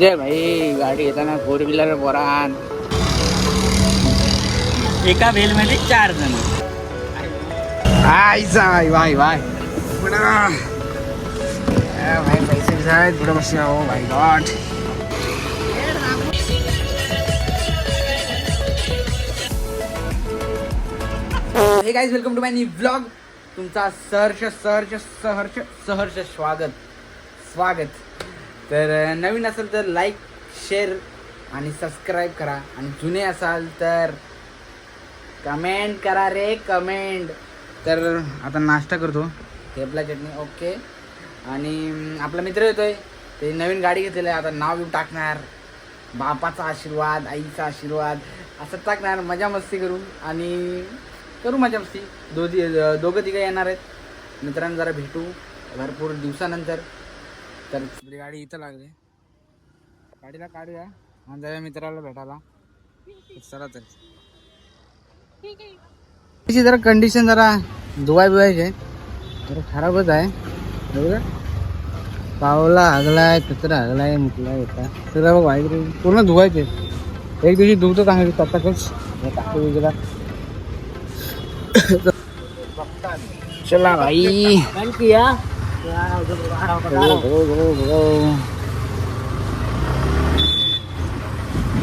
जय भाई गाडी येताना फोर व्हीलर पोरान एका व्हेल मध्ये चार जण. भाई भाई पुढं. ए, भाई पैसे आहेत पुढे बसूया हो भाई god hey guys welcome to my new blog तुमचा सहर्ष सहर्ष सहर्ष सहर्ष स्वागत. स्वागत. तर नवीन असेल तर लाईक शेअर आणि सबस्क्राईब करा. आणि जुने असाल तर कमेंट करा रे कमेंट तर आता नाश्ता करतो. थेपला चटणी ओके आणि आपला मित्र येतोय. ते नवीन गाडी घेतलेलं आहे. आता नाव येऊ टाकणार. बापाचा आशीर्वाद आईचा आशीर्वाद. असं टाकणार. मजा मस्ती करू. आणि करू मजा मस्ती. दोघी दोघं तिघं येणार आहेत. मित्रांना जरा भेटू. भरपूर दिवसानंतर. तर आपली गाडी इथं लागली. गाडीला काढूया. आणि जाऊया मित्राला भेटायला. चला तर. त्याची जरा कंडिशन जरा धुवाय बिवायची आहे. जरा खराबच आहे. बरोबर पावला हगलाय कचरा हगलाय मुकलाय होता. तर बघ वाईट पूर्ण धुवायचे. एक दिवशी धुवतो चांगली तसाकच टाकतो वेगळा चला भाई. थँक्यू या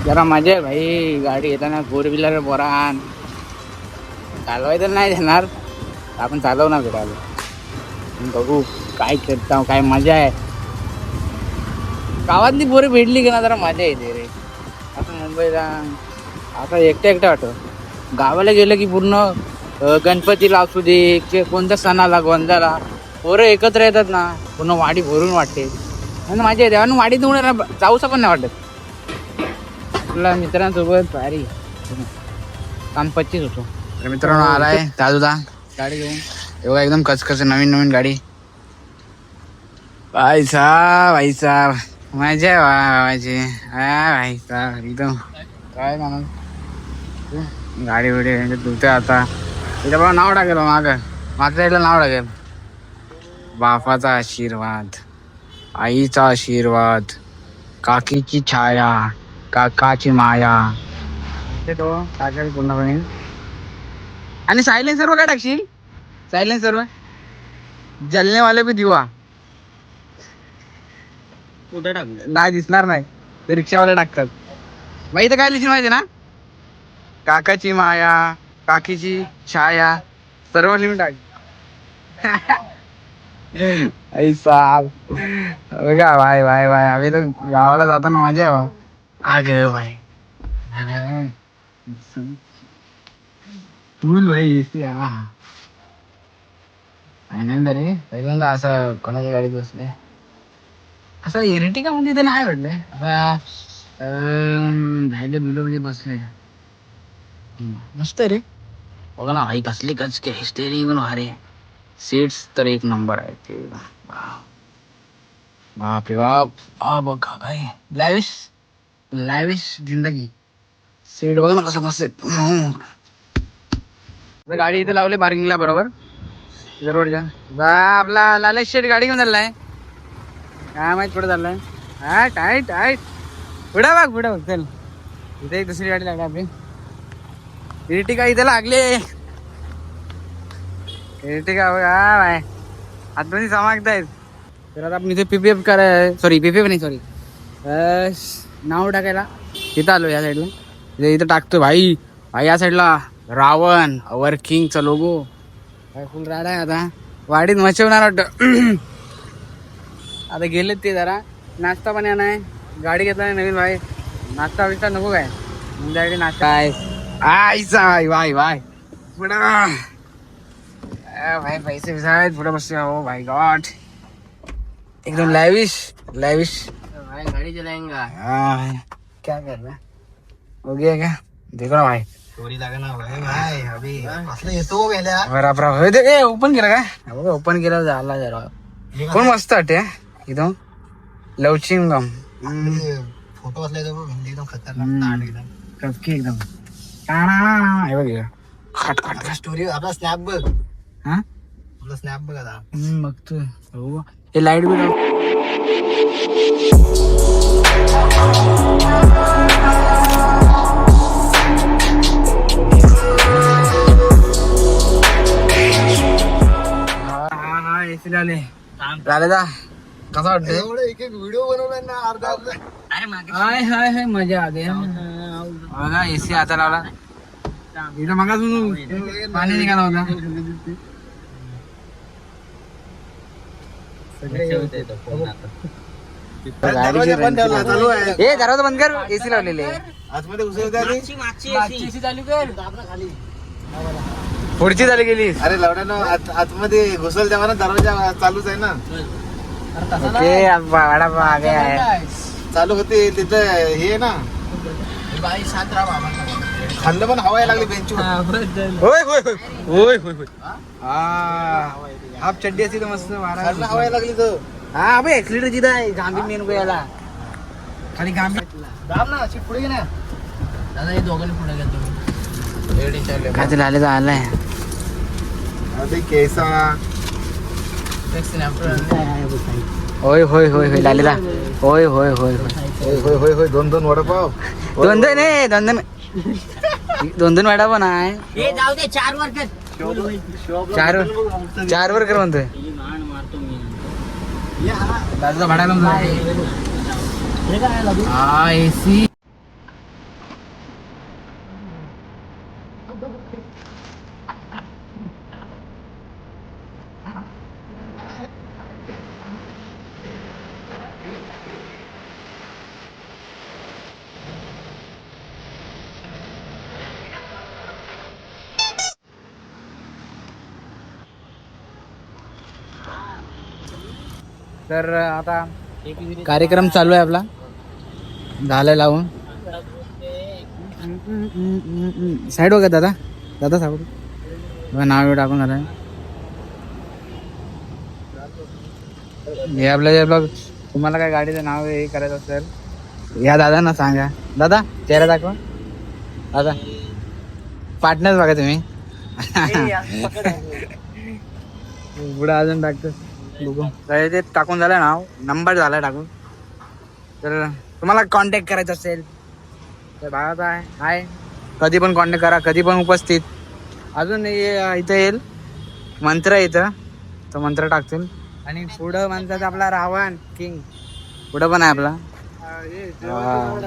जरा मजा आहे भाई. गाडी येताना फोर व्हीलर पोरान. चालवायचं नाही देणार. आपण चालवणार भेटायला बघू काय करता काय मजा आहे. गावातली पोरं भेटली की ना जरा मजा येते रे. आता मुंबईला. आता एकटं एकटं वाटतं. गावाला गेलं की पूर्ण गणपतीला असू दे की कोणत्या सणाला गोंधाला पोरं एकत्र येतात ना पूर्ण वाडी भरून वाटते. आणि मजा येते आणि वाडीत उन्हाळा जाऊसा पण नाही वाटत. आपल्या मित्रांसोबत भारी. काम पच्चीस होतो. तर मित्रांनो आलाय दादूदा गाडी घेऊन. हे बघा एकदम कचकच नवीन नवीन गाडी. भाई साहब भाई साहब. मजा माझी. हा भाई साहब एकदम. काय म्हणून? गाडी बिडी धुते आता. इथं बघा नाव टाकेल माग. मागच्या साईडला नाव टाकेल. बापाचा आशीर्वाद आईचा आशीर्वाद काकीची छाया काकाची माया. ते तो टाकेल पूर्णपणे आणि सायलेन्सर काय टाकशील? सायलेन्सर जलनेवाले बी दिवा. कुठे टाक नाही दिसणार नाही. ते रिक्षावाले टाकतात. मग तर काय लिहिली माहिती ना? काकाची माया काकीची छाया सर्व लिहून टाक. आई साब का भाई भाई भाई आम्ही तर गावाला जाताना मजा आहे आग भाई फुल भाई आनंद रे पहिल्यांदा असं कोणाच्या गाडीत बसले असं इरिटिका म्हणजे ते नाही वाटलंय आता अं, बिलो म्हणजे बसले मस्त आहे रे बघा ना भाई कसली कच के स्टेरिंग पण भारी सीट्स तर एक नंबर आहे ते. बाप. रे बाप हा बघ काय? लॅविश लॅविश जिंदगी. सीट बघ ना कसं मस्त आहे. गाडी इथे लावली पार्किंगला बरोबर? बा आपला लालेश शेट गाडी घेऊन चाललाय. काय माहीत कुठं चाललाय? हा टाईट टाईट पुढे बघ पुढं बघ चल. इथे एक दुसरी गाडी लागली आपली. इर्टिका इथे लागले? इर्टिका बघ हा बाय आतमध्ये समागतायत तर आता आपण इथे पीपीएफ कराय सॉरी पीपीएफ नाही सॉरी नाव टाकायला। इथं आलो या साईडला इथे इथं टाकतो भाई। भाई या साईडला रावण वर्किंगचा लोगो काय फुल राडा आहे आता. वाडीत मचवणार वाटतं. आता गेलेत ते जरा. नाश्ता पण आहे. गाडी घेतला नाही नवीन भाई. नाश्ता बिस्ता नको काय. तुमच्याकडे नाश्ता काय? आईचा भाई वाय वाय पुढा. भाई पैसे बिसे आहेत पुढे बसूया हो भाई गॉड एकदम लॅविश लॅविश भाई गाड़ी चलाएंगा। हाँ भाई। क्या कर रहा है? गया क्या? देखो ना भाई। चोरी लगाना भाई भाई अभी। असलं येतो गेल्या बराबर हो दे ए ओपन केलं काय? ओपन केलं झाला जरा पण मस्त वाटते हा, एकदम लवचिंग गम फोटो असले एकदम. खतरनाक एकदम। खट खट स्टोरी आपला स्नॅप बघ हा? आपला स्नॅप बघ बघतोय. हो हे लाइट बिल हा हा झाले दा कसा एवढं एक एक व्हिडिओ बनवलाय ना अर्धा अर्धा. हाय हाय हाय मजा आ गया बघा एसी आता लावला. मगा पाणी निघाला होता दरवाजा बंद ठेवला चालू आहे ए दरवाजा बंद कर एसी लावलेले आतमध्ये पुढची झाली गेली. अरे लवड्यानं आत- आतमध्ये घुसल तेव्हा ना दरवाजा चालूच आहे ना. ओके बडा आगे आहे. चालू होते तिथं हे आहे ना. खाल्लं पण हवा यायला लागली बेंचवर होय होय. होय होय होय. होय हा. आप चड्डी असे तर मस्त वारा हवाय लागली तर हा अबे एक्सिलेटर जिथं आहे गांभी मेन गोयाला खाली गांभी दाब ना अशी पुढे घे ना। दादा हे दोघांनी पुढे घ्या चालले. काय तर आले तर आलाय अबे केसा? होय होय होय होय लालेला. होय होय होय. होय होय होय होय दोन दोन वडापाव. दोन दोन दोन दोन. दोन दोन वडापाव नाही. जाऊ दे चार वर्ष चार चार वर कर म्हणतोय. दादाचा भाडा लावून हा एसी तर आता कार्यक्रम चालू आहे आपला. झालाय लावून. साईड बघा दादा? दादा बघा नाव टाकून झालंय. हे आपलं जे बघ तुम्हाला काय गाडीचं नाव हे करायचं असेल या दादांना सांगा. दादा चेहरा दाखवा. दादा. पार्टनर बघा तुम्ही. पुढे अजून टाकतो बघू. ते टाकून झालं नाव नंबर झाला टाकून. तर तुम्हाला कॉन्टॅक्ट करायचं असेल तर भावाचा आहे आहे कधी पण कॉन्टॅक्ट करा कधी पण उपस्थित. अजून इथं येईल. मंत्र इथं. तो मंत्र टाकतील. आणि पुढं म्हणतात आपला रावण किंग पुढं पण आहे आपला.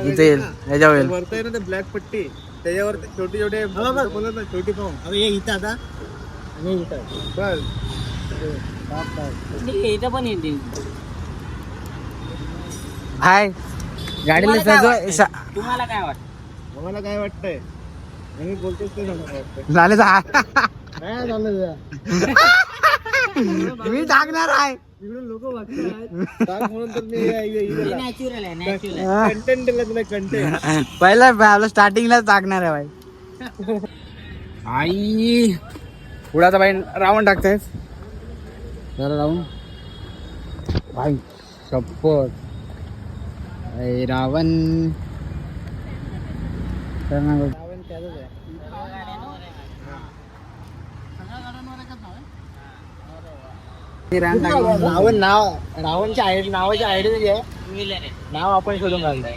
इथं येईल. याच्यावर येईल. ब्लॅक पट्टी. त्याच्यावर छोटे छोटे बोलत ना छोटी फॉर्म इथं आता. इथं. बस. इथं पण येते हाय. गाडीला तुम्हाला काय सजव वाटतंय? सा- तुम्हाला काय वाटतं मला काय वाटतंय? मी बोलतोच ते मला वाटतंय. झाले जा. काय झालं मी टाकणार आहे. इकडे लोक वाटतात. म्हणून तर मी नॅचरल आहे नॅचरल आहे. कंटेंट दिला तुला कंटेंट पहिला आपलं स्टार्टिंगलाच टाकणार आहे बाई आई. पुढे आता बाई रावण टाकतायत जरा रावण बाई शपथ. रावण. रावण नाव रावणच्या आयडी नावाची आयडी आहे. नाव आपण शोधून काढलंय.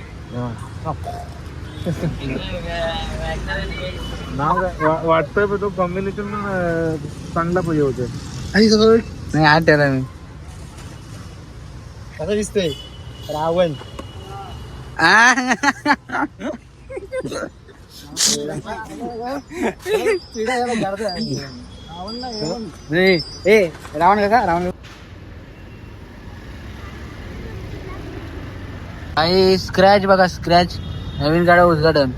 नाव वाटतंय तो कॉम्बिनेशन चांगला पाहिजे होते. आणि नाही आज त्याला मी. कसं दिसतंय? रावण. ए रावण कसा? रावण आई स्क्रॅच बघा स्क्रॅच नवीन गाड्या उद्घाटन.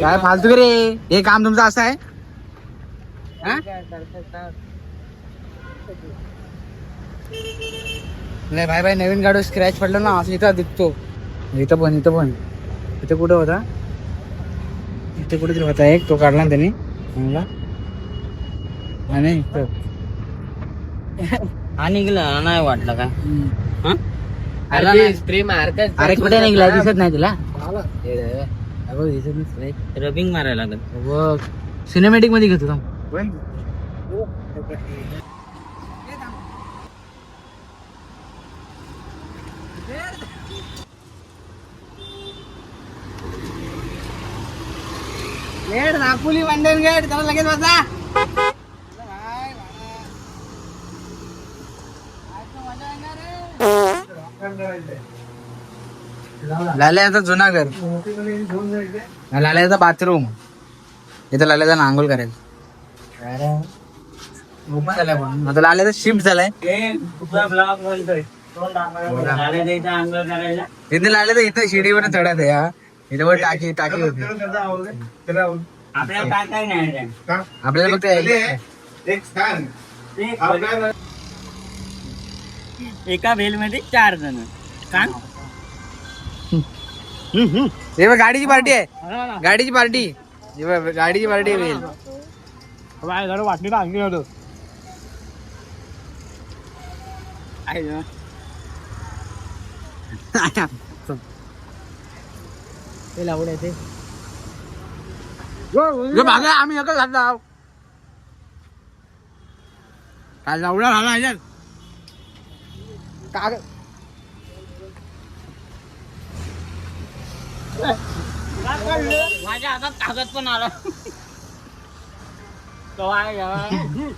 काय फालतू का रे? हे काम तुमचं असं आहे? नाही भाई भाई नवीन गाडी स्क्रॅच पडला ना असं इथं दिसतो इथं पण इथं पण. इथं कुठं होता? इथे कुठेतरी होता एक तो काढला ना त्यांनी. चांगला. आणि. हा निघला नाही वाटलं काय हा? आला नाही. स्प्रे मारतात अरे कुठे निघला? दिसत नाही तुला? बघ, दिसत नाही. रबिंग मारायला लागत सिनेमॅटिकमध्ये घेतो थांब. गेट दाखवली मंडन गेट त्याला लगेच बसा लाल्याचा जुना घर. लाल्याचा बाथरूम इथं लाल्याचा नांगोल करायचं. आता लाल्याचा शिफ्ट झालाय. इथे लाल्या तर इथं शिडीवर चढत आहे हा. इथे वर टाकी टाकी होती. आपल्याला काय काय नाही रे. आपल्याला फक्त. एक भेल मध्ये चार जण. का हे गाडीची पार्टी आहे. गाडीची पार्टी गाडीची पार्टी आहे वाटणी अंगी होतो हे बघा आम्ही एकच घातला आहो. काय लावणार झाला ह्याच्यात काग माझ्या हातात कागद पण आला कवाय कवाय.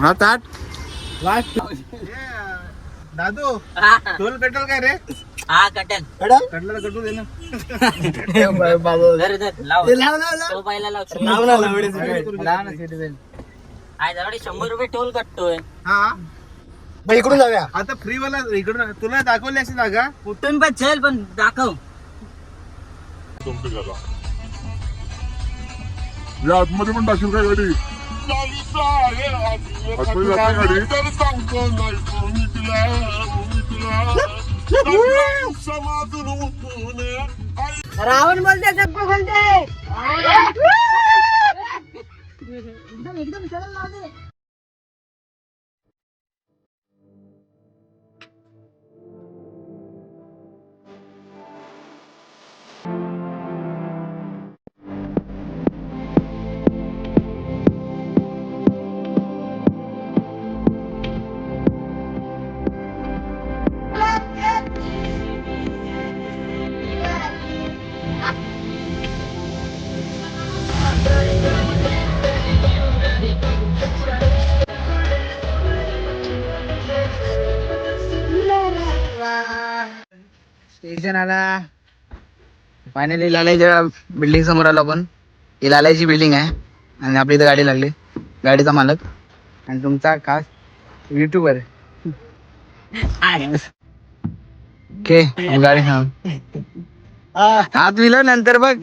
हा ताट दादू हा, टोल पेट्रोल काय रे हा कटन कटला कटू दे ना धर धर लाव तो पहिला लाव आय जवळ शंभर रुपये टोल कटतोय हा इकडून जाऊया. आता फ्री वाला इकडून तुला दाखवली अशी जागा कुठून पण चल पण दाखव या आतमध्ये पण टाकील काय गाडी? आतमध्ये जाते गाडी? रावण बोलते चप्पल बोलते स्टेशन आला फायनली लालायच्या बिल्डिंग समोर आलो आपण. ही लालायची बिल्डिंग आहे. आणि आपली इथं गाडी लागली. गाडीचा मालक. आणि तुमचा खास युट्यूबर ओके गाडी हात मिळव नंतर बघ.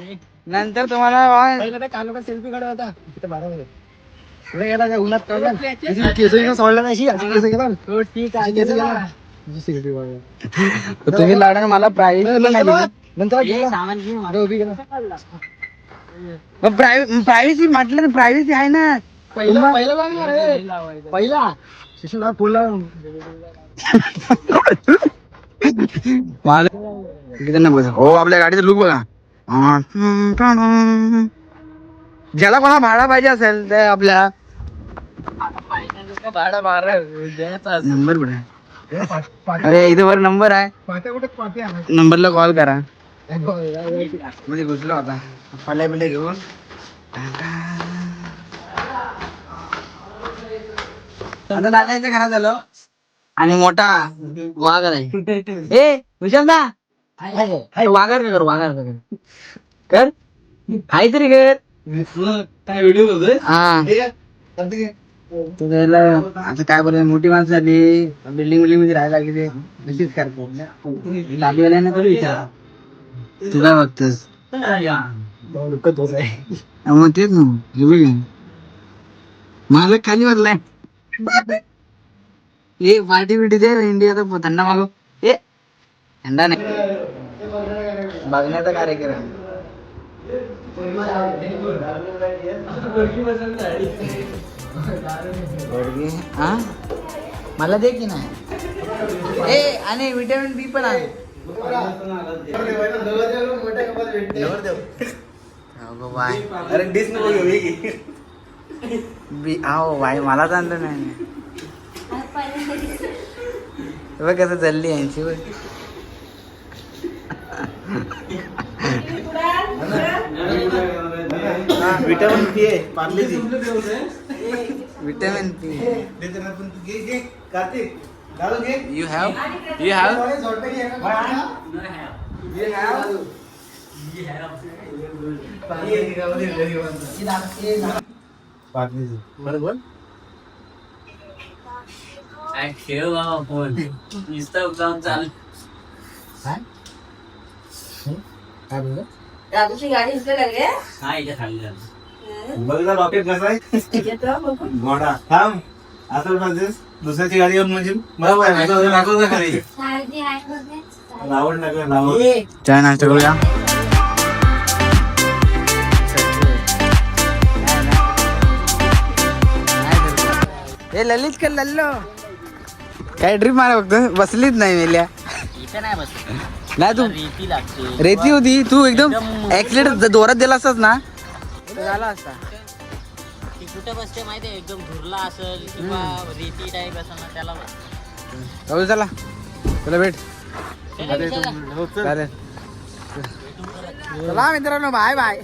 नंतर तुम्हाला सेल्फी काढा होता. तिथे बारा गेला उन्हात सोडला नाही तुम्ही लाडा मला प्राईज नंतर सामान घे मला. मग प्रायव्हसी म्हटलं तर प्रायव्हसी आहे ना. पहिला किती नंबर? हो आपल्या गाडीचं लुक बघा. ज्याला कोणा भाडा पाहिजे असेल ते आपल्या भाडा मारा नंबर कुठे? आहे? अरे इथे वर नंबर आहे. नंबरला कॉल करा. मध्ये घुसलो आता. फल्या बिल्या घेऊन. आता दादाच्या घरात झालो. आणि मोठा वाघ आहे. ए हाय वाघार का कर वाघार का कर? कर. हाय तरी कर. काय व्हिडिओ हा. त्याला आता काय बोलाय मोठी माणसं झाली. बिल्डिंग बिल्डिंगमध्ये राहायला लागली ते. तशीच करतो. लालीवाल्यांना तरी विचार तू काय मग तेच ना. मला खाली बसलाय ए पार्टी बिटी दे इंडियाचा थंडा मागव. ए थंडा नाही. बघण्याचा कार्यक्रम. बडगे हा? मला दे की नाही? ए आणि विटॅमिन बी पण आहे अगो बाय अरे नको घेऊ बी आहो बाय मला तर आणलं नाही. बघ कसं चालली यांची बघ. विटामिन पी आहे पार्लेजी. विटॅमिन पी कार्तिक घालून घे you have you have Parle G बरोबर ठेव बाबा फ़ोन नुसतं जाऊन चाल काय बोललं दादूची गाडी इकडे लागली? हा इथे खाली झालं बघ ना रॉकेट कसा आहे. मोठा थांब. असं म्हणतेस दुसऱ्याची गाडी येऊन म्हणजे बरोबर आहे माझं दाखव ना खरी रावण टाकलं रावण. चहा नाश्ता करूया? हे ललित का लल्लो? काय ड्रीप मारा फक्त? बसलीच नाही मेल्या. इथे नाही तू. रेती लागते. रेती होती. तू एकदम एकदम- ऍक्सिडेंट जोरात दिला असतास ना? झाला असता ती कुठे बसते माहितीये एकदम धुरला असेल किंवा रेती टाईप असं ना त्याला बस. जाऊ चला. चला भेट. चला, चला. चालेल चला मित्रांनो बाय बाय.